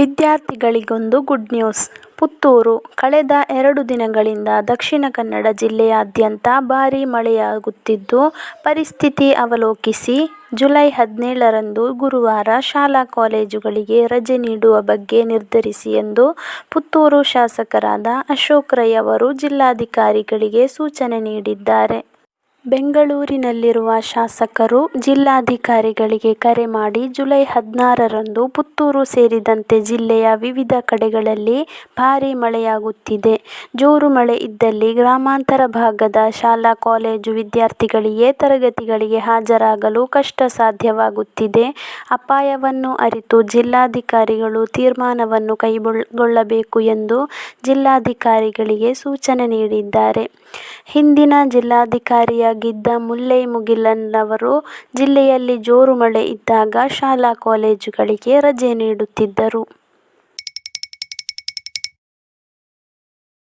ವಿದ್ಯಾರ್ಥಿಗಳಿಗೊಂದು good news Puttur ಕಳೆದ ಎರಡು ದಿನಗಳಿಂದ ದಕ್ಷಿಣ ಕನ್ನಡ ಜಿಲ್ಲೆಯಾದ್ಯಂತ ಭಾರೀ ಮಳೆಯಾಗುತ್ತಿದ್ದು, ಪರಿಸ್ಥಿತಿ ಅವಲೋಕಿಸಿ ಜುಲೈ ಹದಿನೇಳರಂದು ಗುರುವಾರ ಶಾಲಾ-ಕಾಲೇಜುಗಳಿಗೆ ರಜೆ ನೀಡುವ ಬಗ್ಗೆ ನಿರ್ಧರಿಸಿ ಎಂದು ಪುತ್ತೂರು ಶಾಸಕರಾದ ಅಶೋಕ್ ರೈ ಅವರು ಜಿಲ್ಲಾಧಿಕಾರಿಗಳಿಗೆ ಸೂಚನೆ ನೀಡಿದ್ದಾರೆ. ಬೆಂಗಳೂರಿನಲ್ಲಿರುವ ಶಾಸಕರು ಜಿಲ್ಲಾಧಿಕಾರಿಗಳಿಗೆ ಕರೆ ಮಾಡಿ, ಜುಲೈ ಹದಿನಾರರಂದು ಪುತ್ತೂರು ಸೇರಿದಂತೆ ಜಿಲ್ಲೆಯ ವಿವಿಧ ಕಡೆಗಳಲ್ಲಿ ಭಾರೀ ಮಳೆಯಾಗುತ್ತಿದೆ. ಜೋರು ಮಳೆ ಇದ್ದಲ್ಲಿ ಗ್ರಾಮಾಂತರ ಭಾಗದ ಶಾಲಾ-ಕಾಲೇಜು ವಿದ್ಯಾರ್ಥಿಗಳಿಗೆ ತರಗತಿಗಳಿಗೆ ಹಾಜರಾಗಲು ಕಷ್ಟ ಸಾಧ್ಯವಾಗುತ್ತಿದೆ. ಅಪಾಯವನ್ನು ಅರಿತು ಜಿಲ್ಲಾಧಿಕಾರಿಗಳು ತೀರ್ಮಾನವನ್ನು ಕೈಗೊಳ್ಳಬೇಕು ಎಂದು ಜಿಲ್ಲಾಧಿಕಾರಿಗಳಿಗೆ ಸೂಚನೆ ನೀಡಿದ್ದಾರೆ. ಹಿಂದಿನ ಜಿಲ್ಲಾಧಿಕಾರಿಯಾಗಿದ್ದ ಮುಲ್ಲೈ ಮುಗಿಲನ್ ಅವರು ಜಿಲ್ಲೆಯಲ್ಲಿ ಜೋರು ಮಳೆ ಇದ್ದಾಗ ಶಾಲಾ-ಕಾಲೇಜುಗಳಿಗೆ ರಜೆ ನೀಡುತ್ತಿದ್ದರು.